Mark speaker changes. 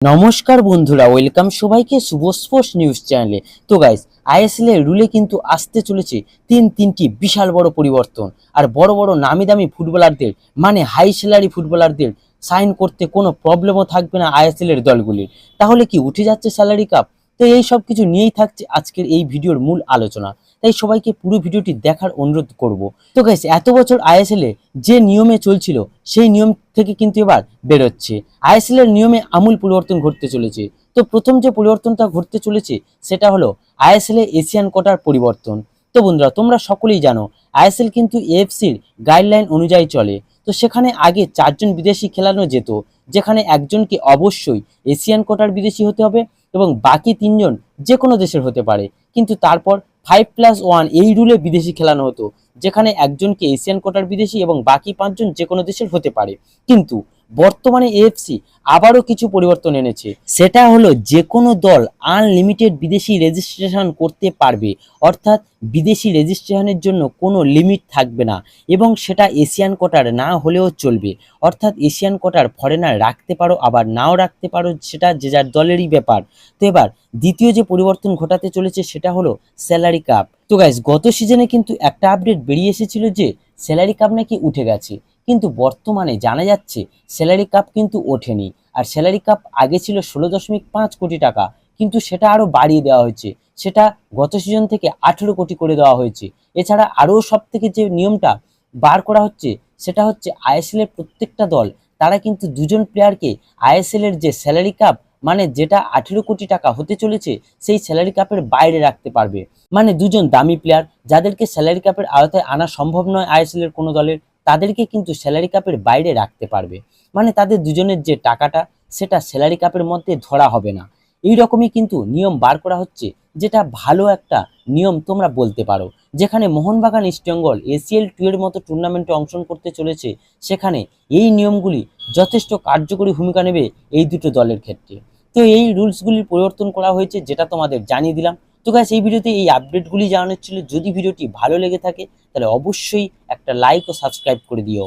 Speaker 1: নমস্কার বন্ধুরা, ওয়েলকাম সবাইকে শুভ স্পোর্টস নিউজ চ্যানেলে। তো গাইস আইএসএল এর রুলে কিন্তু আসতে চলেছে তিন তিনটি বিশাল বড় পরিবর্তন। আর বড় বড় নামি দামি ফুটবলারদের মানে হাই স্যালারি ফুটবলারদের সাইন করতে কোনো প্রবলেমও থাকবে না আইএসএল এর দলগুলির। তাহলে কি উঠে যাচ্ছে স্যালারি কাপ তো এই সব কিছু নিয়েই থাকছে আজকের এই ভিডিওর মূল আলোচনা। তাই সবাইকে পুরো ভিডিওটি দেখার অনুরোধ করব। তো গাইস এত বছর আইএসএল যে নিয়মে চলছিল, সেই নিয়ম থেকে কিন্তু এবার বেরোচ্ছে। আইএসএল এর নিয়মে আমূল পরিবর্তন ঘটতে চলেছে। তো প্রথম যে পরিবর্তনটা ঘটতে চলেছে, সেটা হলো আইএসএল এশিয়ান কোটার পরিবর্তন। তো বন্ধুরা, তোমরা সকলেই জানো, আইএসএল কিন্তু এএফসির গাইডলাইন অনুযায়ী চলে। তো সেখানে আগে চারজন বিদেশি খেলানো যেত, যেখানে একজনকে অবশ্যই এশিয়ান কোটার বিদেশি হতে হবে এবং বাকি তিনজন যে কোনো দেশের হতে পারে। কিন্তু তারপর ফাইভ প্লাস ওয়ান এই রুলে বিদেশি খেলানো হতো, যেখানে একজনকে এশিয়ান কোটার বিদেশি এবং বাকি পাঁচজন যে কোনো দেশের হতে পারে। কিন্তু বর্তমানে এএফসি আবারও কিছু পরিবর্তন এনেছে। সেটা হলো যে কোনো দল আনলিমিটেড বিদেশি রেজিস্ট্রেশন করতে পারবে। অর্থাৎ বিদেশি রেজিস্ট্রেশনের জন্য কোনো লিমিট থাকবে না এবং সেটা এশিয়ান কোটার না হলেও চলবে। অর্থাৎ এশিয়ান কোটার ফরেনার রাখতে পারো, আবার নাও রাখতে পারো, সেটা যে যার দলেরই ব্যাপার। তো এবার দ্বিতীয় যে পরিবর্তন ঘটাতে চলেছে সেটা হলো স্যালারি কাপ তো গাইস গত সিজনে কিন্তু একটা আপডেট বেরিয়ে এসেছিল যে স্যালারি কাপ নাকি উঠে গেছে। কিন্তু বর্তমানে জানা যাচ্ছে স্যালারি কাপ কিন্তু ওঠেনি। আর স্যালারি কাপ আগে ছিল ষোলো দশমিক পাঁচ কোটি টাকা, কিন্তু সেটা আরও বাড়িয়ে দেওয়া হয়েছে। সেটা গত সিজন থেকে আঠেরো কোটি করে দেওয়া হয়েছে। এছাড়া আরও সব থেকে যে নিয়মটা বার করা হচ্ছে, সেটা হচ্ছে আইএসএলের প্রত্যেকটা দল, তারা কিন্তু দুজন প্লেয়ারকে আইএসএলের যে স্যালারি কাপ মানে যেটা আঠেরো কোটি টাকা হতে চলেছে, সেই স্যালারি কাপের বাইরে রাখতে পারবে। মানে দুজন দামি প্লেয়ার যাদেরকে স্যালারি কাপের আওতায় আনা সম্ভব নয় আইএসএলের কোনো দলের তাদেরকে কিন্তু স্যালারি কাপের বাইরে রাখতে পারবে। মানে তাদের দুজনের যে টাকাটা, সেটা স্যালারি কাপের মধ্যে ধরা হবে না। এই রকমই কিন্তু নিয়ম বার করা হচ্ছে, যেটা ভালো একটা নিয়ম তোমরা বলতে পারো। যেখানে মোহনবাগান ইস্টবেঙ্গল এসিএল টু এর মতো টুর্নামেন্টে অংশগ্রহণ করতে চলেছে, সেখানে এই নিয়মগুলি যথেষ্ট কার্যকরী ভূমিকা নেবে এই দুটো দলের ক্ষেত্রে। তো এই রুলসগুলির পরিবর্তন করা হয়েছে, যেটা তোমাদের জানিয়ে দিলাম। তো গাছ এই ভিডিওতে এই আপডেটগুলি জানানোর ছিল। যদি ভিডিওটি ভালো লেগে থাকে, তাহলে অবশ্যই একটা লাইক ও সাবস্ক্রাইব করে দিও।